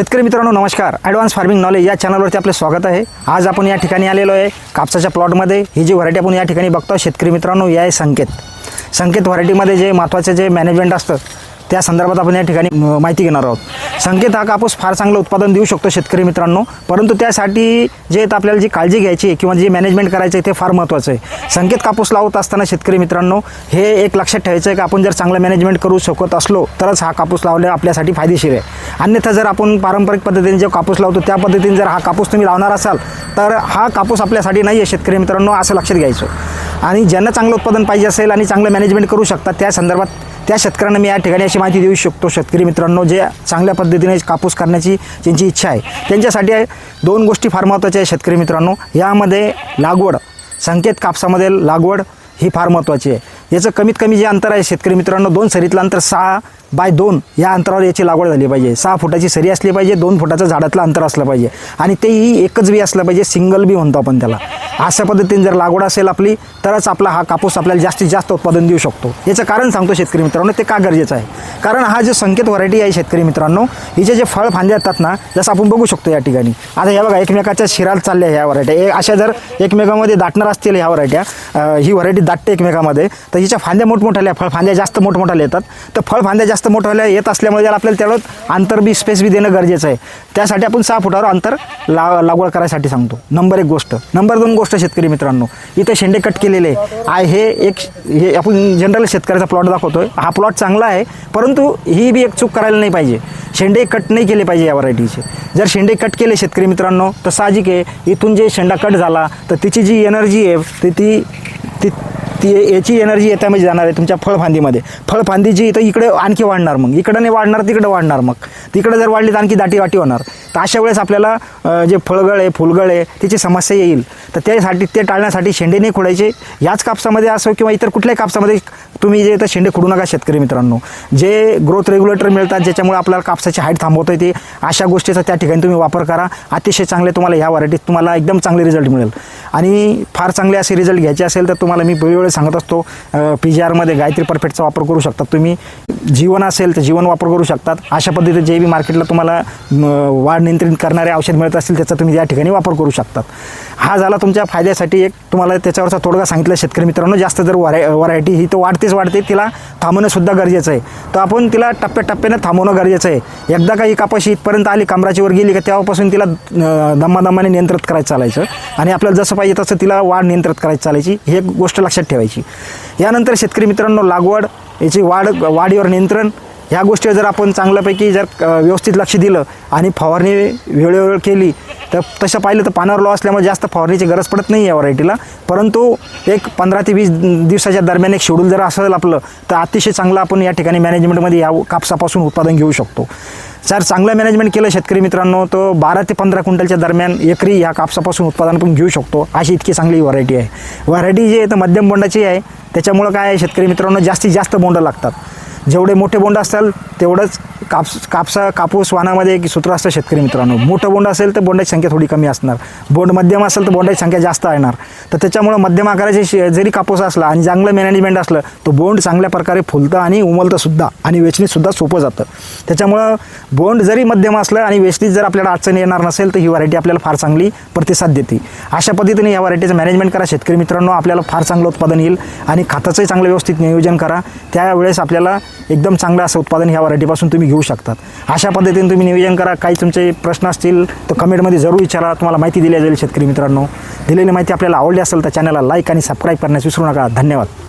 शेतकरी मित्रांनो नमस्कार. ॲडव्हान्स फार्मिंग नॉलेज या चॅनलवरती आपले स्वागत आहे. आज आपण या ठिकाणी आलेलो आहे कापसाच्या प्लॉटमध्ये ही जी व्हरायटी आपण या ठिकाणी बघतो शेतकरी मित्रांनो या आहे संकेत. संकेत व्हरायटीमध्ये जे महत्त्वाचे जे मॅनेजमेंट असतं त्या संदर्भात आपण या ठिकाणी माहिती घेणार आहोत. संकेत हा कापूस फार चांगलं उत्पादन देऊ शकतो शेतकरी मित्रांनो परंतु त्यासाठी जे तर आपल्याला जी काळजी घ्यायची आहे किंवा जे मॅनेजमेंट करायचं आहे ते फार महत्त्वाचं आहे. संकेत कापूस लावत असताना शेतकरी मित्रांनो हे एक लक्षात ठेवायचं आहे की आपण जर चांगलं मॅनेजमेंट करू शकत असलो तरच हा कापूस लावणे आपल्यासाठी फायदेशीर आहे. अन्यथा जर आपण पारंपरिक पद्धतीने जो कापूस लावतो त्या पद्धतीने जर हा कापूस तुम्ही लावणार असाल तर हा कापूस आपल्यासाठी नाही आहे शेतकरी मित्रांनो असं लक्षात घ्यायचं. आणि ज्यांना चांगलं उत्पादन पाहिजे असेल आणि चांगलं मॅनेजमेंट करू शकतात त्या संदर्भात त्या शेतकऱ्यांना मी या ठिकाणी अशी माहिती देऊ शकतो शेतकरी मित्रांनो जे चांगल्या पद्धतीने कापूस करण्याची ज्यांची इच्छा आहे. त्यांच्यासाठी दोन गोष्टी फार महत्त्वाच्या आहेत शेतकरी मित्रांनो. यामध्ये लागवड संकेत कापसामध्ये लागवड ही फार महत्त्वाची आहे. याचं कमीत कमी जे अंतर आहे शेतकरी मित्रांनो दोन सरीतलं अंतर सहा बाय दोन या अंतरावर याची लागवड झाली पाहिजे. सहा फुटाची सरी असली पाहिजे दोन फुटाचं झाडातलं अंतर असलं पाहिजे. आणि तेही एकच बी असलं पाहिजे सिंगल बी म्हणतो आपण त्याला. अशा पद्धतीने जर लागवड असेल आपली तरच आपला हा कापूस आपल्याला जास्तीत जास्त उत्पादन देऊ शकतो. याचं कारण सांगतो शेतकरी मित्रांनो ते का गरजेचं आहे? कारण हा जो संकेत व्हरायटी आहे शेतकरी मित्रांनो हिचे जे फळ फांदे असतात ना जसं आपण बघू शकतो या ठिकाणी. आता हे बघा एकमेकाच्या शिराल चालल्या ह्या व्हरायट्या. अशा जर एकमेकामध्ये दाटणार असतील ह्या व्हरायट्या ही व्हरायटी दाटते एकमेकामध्ये तर हिच्या फांद्या मोठमोठ्याल्या फळ फांद्या जास्त मोठमोठ्याल्या येतात. तर फळ फांद्या जास्त मोठ्याल्या येत असल्यामुळे जर आपल्याला त्यावर अंतर बी स्पेस बी देणं गरजेचं आहे. त्यासाठी आपण सहा फुटावर अंतर ला लागवड करायसाठी सांगतो. नंबर एक गोष्ट. नंबर दोन गोष्ट शेतकरी मित्रांनो इथे शेंडे कट केलेले. आहे हे एक हे आपण जनरल शेतकऱ्याचा प्लॉट दाखवतोय. हा प्लॉट चांगला आहे परंतु ही बी एक चूक करायला नाही पाहिजे. शेंडे कट नाही केले पाहिजे या व्हरायटीचे जर शेंडे कट केले शेतकरी मित्रांनो तर साहजिक आहे इथून जे शेंडा कट झाला तर तिची जी एनर्जी आहे ती ती ती ती याची एनर्जी येत्यामध्ये जाणार आहे तुमच्या फळफांदीमध्ये. फळफांदी जी इथं इकडे आणखी वाढणार मग. इकडं नाही वाढणार तिकडं वाढणार मग. तिकडं जर वाढली तर आणखी दाटी वाटी होणार. तर अशा वेळेस आपल्याला जे फळगळ आहे फुलगळ आहे त्याची समस्या येईल. तर त्यासाठी ते टाळण्यासाठी शेंडे नाही खोडायचे. याच कापसामध्ये असो किंवा इतर कुठल्याही कापसामध्ये तुम्ही जे तर शेंडे खोडू नका शेतकरी मित्रांनो. जे ग्रोथ रेग्युलेटर मिळतात ज्याच्यामुळे आपल्याला कापसाची हाईट थांबवता येते अशा गोष्टीचा त्या ठिकाणी तुम्ही वापर करा. अतिशय चांगले तुम्हाला ह्या व्हरायटीत तुम्हाला एकदम चांगले रिझल्ट मिळेल. आणि फार चांगले असे रिझल्ट घ्यायचे असेल तर तुम्हाला मी वेळोवेळी सांगत असतो. पी जी आरमध्ये गायत्री परफेक्टचा वापर करू शकतात तुम्ही. जीवन असेल तर जीवन वापर करू शकतात. अशा पद्धतीने जे बी मार्केटला तुम्हाला वाढ वाढ नियंत्रित करणारे औषध मिळत असतील त्याचा तुम्ही या ठिकाणी वापर करू शकतात. हा झाला तुमच्या फायद्यासाठी एक. तुम्हाला त्याच्यावरचा तोडगा सांगितलं शेतकरी मित्रांनो जास्त जर व्हराय व्हरायटी ही तर वाढतेच वाढते. तिला थांबवणंसुद्धा गरजेचं आहे. तर आपण तिला टप्प्याटप्प्याने थांबवणं गरजेचं आहे. एकदा का ही कापाशी इथपर्यंत आली कमराची वर गेली का तेव्हापासून तिला दमादमाने नियंत्रित करायचं चालायचं. आणि आपल्याला जसं पाहिजे तसं तिला वाढ नियंत्रित करायची चालायची. ही एक गोष्ट लक्षात ठेवायची. यानंतर शेतकरी मित्रांनो लागवड याची वाढ वाढीवर नियंत्रण ह्या गोष्टीवर जर आपण चांगल्यापैकी जर व्यवस्थित लक्ष दिलं आणि फवारणी वेळोवेळ केली तर तसं पाहिलं तर पानावर लॉ असल्यामुळे जास्त फवारणीची गरज पडत नाही या व्हरायटीला. परंतु एक पंधरा ते वीस दिवसाच्या दरम्यान एक शेड्यूल जर असेल आपलं तर अतिशय चांगलं आपण या ठिकाणी मॅनेजमेंटमध्ये या कापसापासून उत्पादन घेऊ शकतो. जर चांगलं मॅनेजमेंट केलं शेतकरी मित्रांनो तर बारा ते पंधरा क्विंटलच्या दरम्यान एकरी या कापसापासून उत्पादन पण घेऊ शकतो अशी इतकी चांगली व्हरायटी आहे. व्हरायटी जी आहे तर मध्यम बोंडाची आहे. त्याच्यामुळं काय आहे शेतकरी मित्रांनो जास्तीत जास्त बोंड लागतात. जेवढे मोठे बोंड असतील तेवढंच कापस कापसा कापूस वाणामध्ये एक सूत्र असतं शेतकरी मित्रांनो. मोठं बोंड असेल तर बोंडाची संख्या थोडी कमी असणार. बोंड मध्यम असेल तर बोंडाची संख्या जास्त येणार. तर त्याच्यामुळं मध्यम आकाराचे शे- जरी कापूस असला आणि चांगलं मॅनेजमेंट असलं तर बोंड चांगल्या प्रकारे फुलतं आणि उमलतं सुद्धा आणि वेचणीसुद्धा सोपं जातं. त्याच्यामुळं बोंड जरी मध्यम असलं आणि वेचणीत जर आपल्याला अडचण येणार नसेल तर ही व्हरायटी आपल्याला फार चांगली प्रतिसाद देते. अशा पद्धतीने या व्हरायटीचं मॅनेजमेंट करा. शेतकरी मित्रांनो आपल्याला फार चांगलं उत्पादन येईल आणि खताचंही चांगलं व्यवस्थित नियोजन करा. त्यावेळेस आपल्याला एकदम चांगलं असं उत्पादन ह्या व्हरायटीपासून तुम्ही घेऊ शकतात. अशा पद्धतीने तुम्ही नियोजन करा. काही तुमचे प्रश्न असतील तर कमेंटमध्ये जरूर विचारा. तुम्हाला माहिती दिली जाईल शेतकरी मित्रांनो. दिलेली माहिती आपल्याला आवडली असेल तर चॅनलला लाईक आणि सबस्क्राईब करण्यास विसरू नका. धन्यवाद.